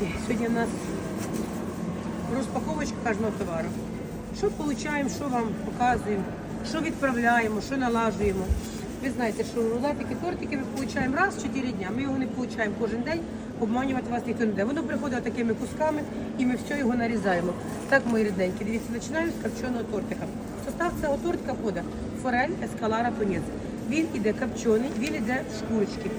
дівчатки, сьогодні в нас розпаковочка кожного товару. Що отримуємо, що вам показуємо, що відправляємо, що налажуємо. Ви знаєте, що рулетики, тортики ми отримуємо раз в 4 дня. Ми його не отримуємо кожен день, обманювати вас ніхто не буде. Воно приходить такими кусками і ми все його нарізаємо. Так, мої рідненькі, дивіться, починаємо з копченого тортика. Состав цього тортика входить форель, ескалара, тунець. Він іде копчений, він іде в шкурочки.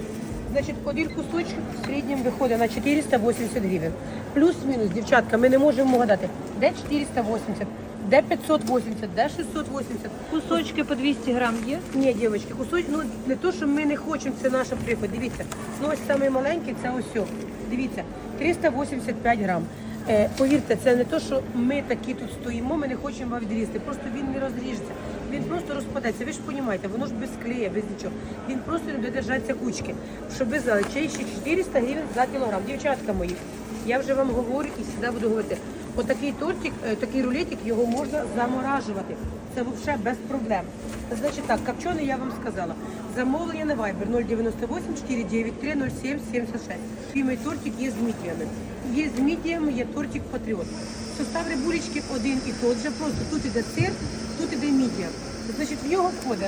Значить, один кусочок в середньому виходить на 480 гривень. Плюс-мінус, дівчатка, ми не можемо гадати, де 480, де 580, де 680. Кусочки по 200 грам є? Ні, дівчатки, кусочок, ну не то, що ми не хочемо, це наша приход. Дивіться, ну ось самий маленький, це ось. Дивіться, 385 грам. Е, повірте, це не то, що ми такі тут стоїмо, ми не хочемо вам відрізати. Просто він не розріжеться. Він просто розпадеться. Ви ж розумієте, воно ж без клея, без нічого. Він просто не буде держатися кучки. Щоб ви знали, чай ще 400 гривень за кілограм. Дівчатка мої, я вже вам говорю і завжди буду говорити. Отакий тортик, е, такий рулетик, його можна заморажувати. Це взагалі без проблем. Значить так, копчений я вам сказала. Замовлення на Viber 098 493 07 76. Фімий тортик є з мідіями. Є з мідіями, є тортик Патріот. Состав рибулечки один і тот же, просто тут іде сир, тут іде мідія. Значить, в нього входить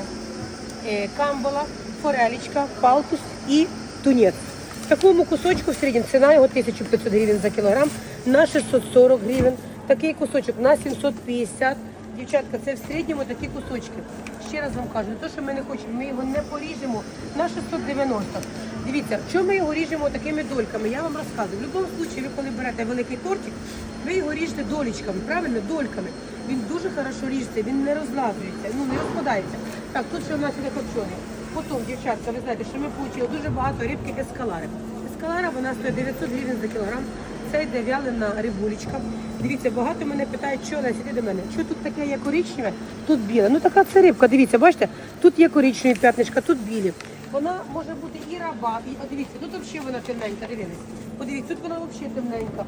е, камбала, форелечка, палтус і тунець. В такому кусочку в середньому ціна його 1500 гривень за кілограм на 640 гривень. Такий кусочок на 750. Дівчатка, це в середньому такі кусочки. Ще раз вам кажу, то, що ми не хочемо, ми його не поріжемо на 690. Дивіться, чому ми його ріжемо такими дольками? Я вам розказую. В будь-якому випадку, ви коли берете великий тортик, ви його ріжете долічками, правильно? Дольками. Він дуже хорошо ріжеться, він не розлазується, ну не розпадається. Так, тут ще у нас іде копчений. Потім, дівчатка, ви знаєте, що ми отримали дуже багато рибки ескалари. Ескалара вона стоїть 900 гривень за кілограм. Це йде вялена рибулечка. Дивіться, багато мене питають, що Леся, іди до мене. Що тут таке є коричневе, тут біле. Ну така це рибка, дивіться, бачите, тут є коричневі п'ятнишка, тут білі. Вона може бути і раба, і дивіться, тут взагалі вона темненька, дивіться. Подивіться, тут вона взагалі темненька.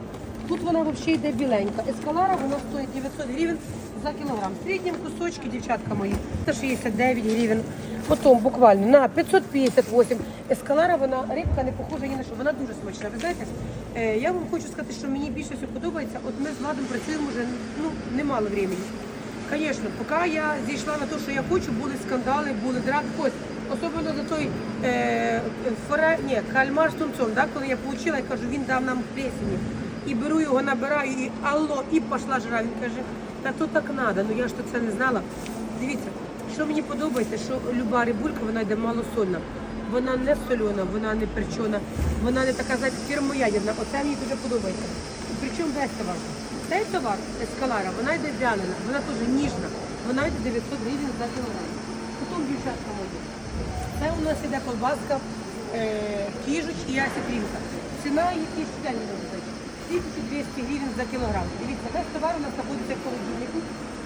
Тут вона взагалі йде біленька. Ескалара вона стоїть 900 гривень за кілограм. В кусочки, дівчатка мої, 169 гривень. Потім буквально на 558. Ескалара, вона рибка не похожа ні на що. Вона дуже смачна. Ви знаєте, я вам хочу сказати, що мені більше всього подобається. От ми з Владом працюємо вже ну, немало времени. Звісно, поки я зійшла на те, що я хочу, були скандали, були драки. Особливо за той е, фора, ні, кальмар з тунцом, да, коли я отримала, я кажу, він дав нам плесені. І беру його, набираю, і алло, і пішла жара. Він каже, та то так треба, ну я ж то це не знала. Дивіться, що мені подобається, що люба рибулька, вона йде малосольна. Вона не сольона, вона не перчена, вона не така, знаєте, термоядерна. Оце мені дуже подобається. І причому весь товар. Цей товар, ескалара, вона йде вялена, вона теж ніжна, вона йде 900 гривень за кілограм. Потім дівчатка мої. Це у нас іде колбаска, е, кіжуч і ясікрінка. Ціна її тисячі 1200 гривень за кілограм. Дивіться, весь товар у нас знаходиться в холодильнику.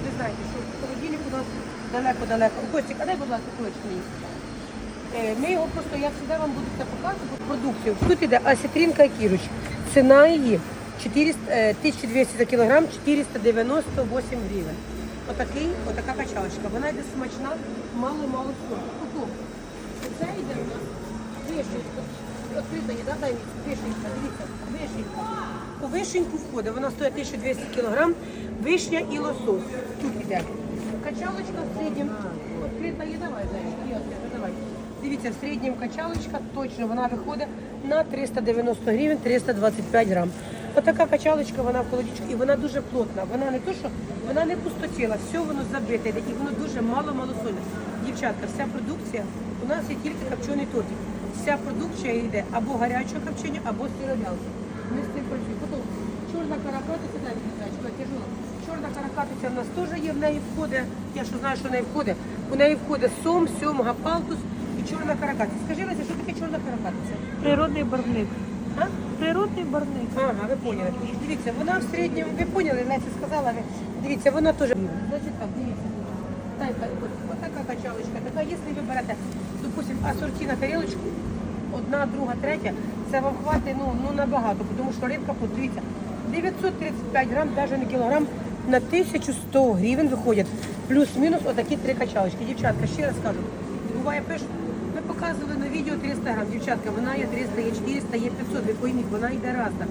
Ви знаєте, що холодильник у нас далеко-далеко. Костік, а дай, будь ласка, кулечки мені. Е, Ми його просто, я завжди вам буду це показувати, продукцію. Тут іде асітрінка і кіруч. Ціна її 400, е, 1200 за кілограм, 498 гривень. Отакий, отака качалочка. Вона йде смачна, мало-мало. Потім, Це йде у нас вишенька. Відкрита є, да? дай мені вишенька, дивіться, вишенька. У вишеньку входить, вона стоїть 1200 кілограм, вишня і лосось. Тут іде. Качалочка в середньому. Відкрита є, давай, зайчик, давай. Дивіться, в середньому качалочка точно вона виходить на 390 гривень 325 грам. Отака качалочка, вона в холодічку, і вона дуже плотна. Вона не то, що вона не пустотіла, все воно забите і воно дуже мало-мало соля. Дівчатка, вся продукція у нас є тільки копчений тортик. Вся продукція йде або гарячого копчення, або сировялки. Ми з цим працюємо. Чорна каракатиця, дай мені тяжела. Чорна каракатиця в нас теж є, в неї входить, я що знаю, що в неї входить. У неї входить сом, сьомга, палтус чорна каракатиця. Скажи, Леся, що таке чорна каракатиця? Природний барвник. А? Природний барвник. Ага, ви поняли. Дивіться, вона в середньому, ви поняли, Леся сказала, ви. Дивіться, вона теж. Значить так, дивіться. Ось, така качалочка. Така, якщо ви берете, допустим, асорті на тарілочку, одна, друга, третя, це вам хватить ну, ну набагато, тому що рибка, от, дивіться, 935 грам, навіть не кілограм, на 1100 гривень виходять. Плюс-мінус отакі три качалочки. Дівчатка, ще раз кажу, буває пишуть, показували на відео 300 грам. Дівчатка, вона є 300, є 400, є 500, ви пойміть, вона йде разна.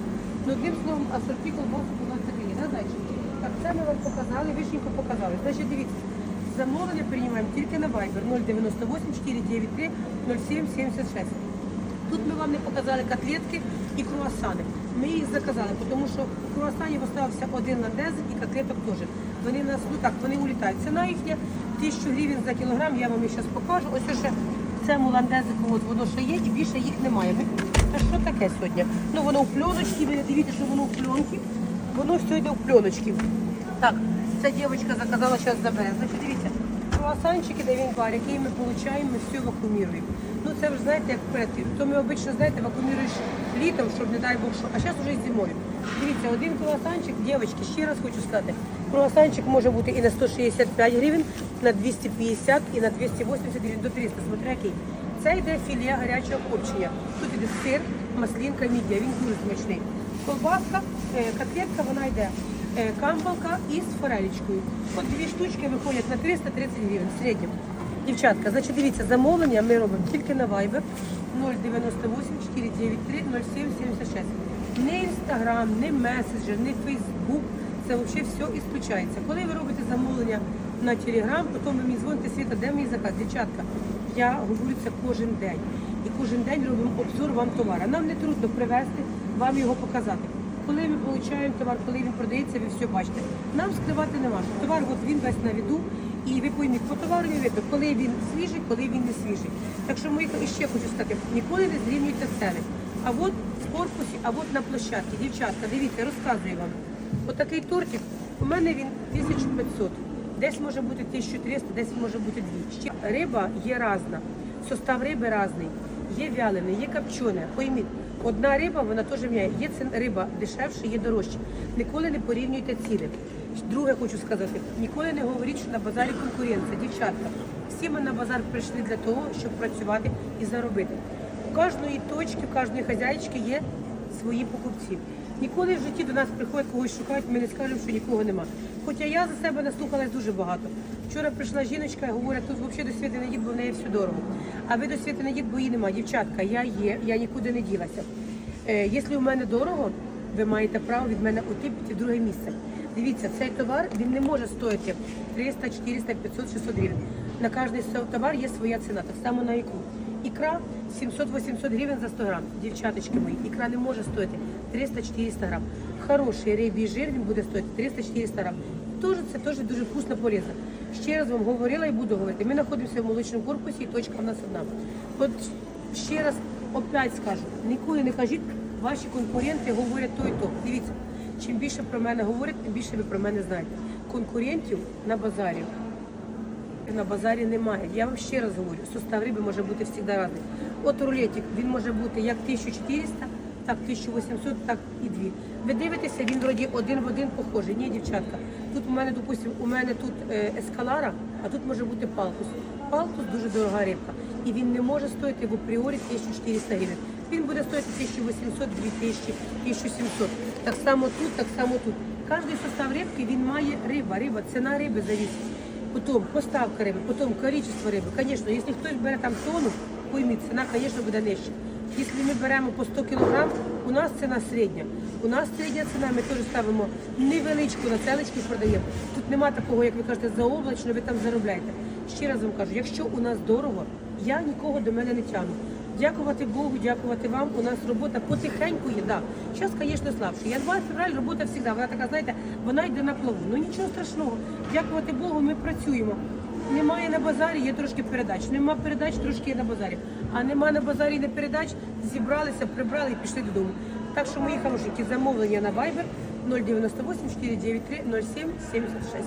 Ну, одним словом, асорті колбасок у нас таке є, да? Так, це ми вам показали, вишеньку показали. Значить, дивіться, замовлення приймаємо тільки на Viber 098 493 0776. Тут ми вам не показали котлетки і круасани. Ми їх заказали, тому що круасанів остався один ландез і котлеток теж. Вони нас, ну так, вони улітають. Ціна їхня 1000 гривень за кілограм, я вам їх зараз покажу. Ось ще в цьому ландезику от воно ще є і більше їх немає. Та що таке сьогодні? Ну воно в пленочці, ви дивіться, що воно в пленці. Воно все йде в пленочки. Так, ця дівчинка заказала, зараз. Значить, дивіться, круасанчики, де він бар, який ми отримуємо, ми все вакууміруємо. Ну це ж знаєте, як перед. То ми обично, знаєте, вакууміруєш літом, щоб не дай Бог що. А зараз вже і зимою. Дивіться, один круасанчик, дівчатки, ще раз хочу сказати, круасанчик може бути і на 165 гривень, на 250 і на 280 гривень до 300, смотря який. Це йде філе гарячого копчення. Тут іде сир, маслінка, мідія, він дуже смачний. Колбаска, е, котлетка, вона йде е, камбалка із форелечкою. От дві штучки виходять на 330 гривень в середньому. Дівчатка, значить, дивіться, замовлення ми робимо тільки на Viber 098 493 0776. Не Інстаграм, не меседжер, не Фейсбук. Це взагалі все ісключається. Коли ви робите замовлення на Телеграм, потім ви мені дзвоните світа, де мій заказ? Дівчатка, я говорю це кожен день. І кожен день робимо обзор вам товара. Нам не трудно привезти, вам його показати. Коли ми отримуємо товар, коли він продається, ви все бачите. Нам скривати нема. Товар от він весь на віду, і ви пойміть, по товару не видно, коли він свіжий, коли він не свіжий. Так що мої ще хочу сказати, ніколи не зрівнюйте ціни. А от в корпусі, а от на площадці, дівчатка, дивіться, розказую вам. Отакий тортик, у мене він 1500. Десь може бути 1300, десь може бути 2. Риба є різна, состав риби різний. Є вялене, є копчене. Пойміть, одна риба, вона теж м'яє. Є ці- риба дешевше, є дорожче. Ніколи не порівнюйте ціни. Друге хочу сказати, ніколи не говоріть, що на базарі конкуренція. Дівчатка, всі ми на базар прийшли для того, щоб працювати і заробити. У кожної точки, у кожної хазяїчки є свої покупці. Ніколи в житті до нас приходять когось шукають, ми не скажемо, що нікого нема. Хоча я за себе наслухалась дуже багато. Вчора прийшла жіночка і говорить, тут взагалі до світи не дід, бо в неї все дорого. А ви до світи не дід, бо її нема. Дівчатка, я є, я нікуди не ділася. Е, якщо у мене дорого, ви маєте право від мене уйти піти в друге місце. Дивіться, цей товар він не може стоїти 300, 400, 500, 600 гривень. На кожний товар є своя ціна, так само на ікру. Ікра 700-800 гривень за 100 грам. Дівчаточки мої, ікра не може стоїти 300-400 грам. Хороший рибій жир він буде стоїти 300-400 грам. Тоже це теж дуже вкусно полезно. Ще раз вам говорила і буду говорити. Ми знаходимося в молочному корпусі і точка в нас одна. От ще раз опять скажу, ніколи не кажіть, ваші конкуренти говорять то і то. Дивіться, чим більше про мене говорять, тим більше ви про мене знаєте. Конкурентів на базарі на базарі немає. Я вам ще раз говорю, состав риби може бути завжди різний. От рулетик, він може бути як 1400, так 1800, так і 2. Ви дивитеся, він вроді один в один похожий. Ні, дівчатка. Тут у мене, допустимо, у мене тут е, ескалара, а тут може бути палтус. Палтус дуже дорога рибка. І він не може стоїти в апріорі 1400 гривень. Він буде стоїти 1800, 2000, 1700. Так само тут, так само тут. Кожний состав рибки він має риба. Риба, ціна риби завісить. Потом поставка риби, потом количество риби. Конечно, если хтось бере там тонну, пойміть, ціна, конечно, буде нижча. Якщо ми беремо по 100 кг, у нас ціна середня. У нас середня ціна, ми теж ставимо невеличку на целочки продаємо. Тут нема такого, як ви кажете, заоблачно, ви там заробляєте. Ще раз вам кажу, якщо у нас дорого, я нікого до мене не тягну. Дякувати Богу, дякувати вам. У нас робота потихеньку є. Да. Зараз, звісно, слабше. Январь, февраль, робота завжди. Вона така, знаєте, вона йде на плаву. Ну нічого страшного. Дякувати Богу, ми працюємо. Немає на базарі, є трошки передач. Нема передач, трошки є на базарі. А нема на базарі не передач, зібралися, прибрали і пішли додому. Так що, мої хорошенькі, замовлення на Viber 098 493 07 76.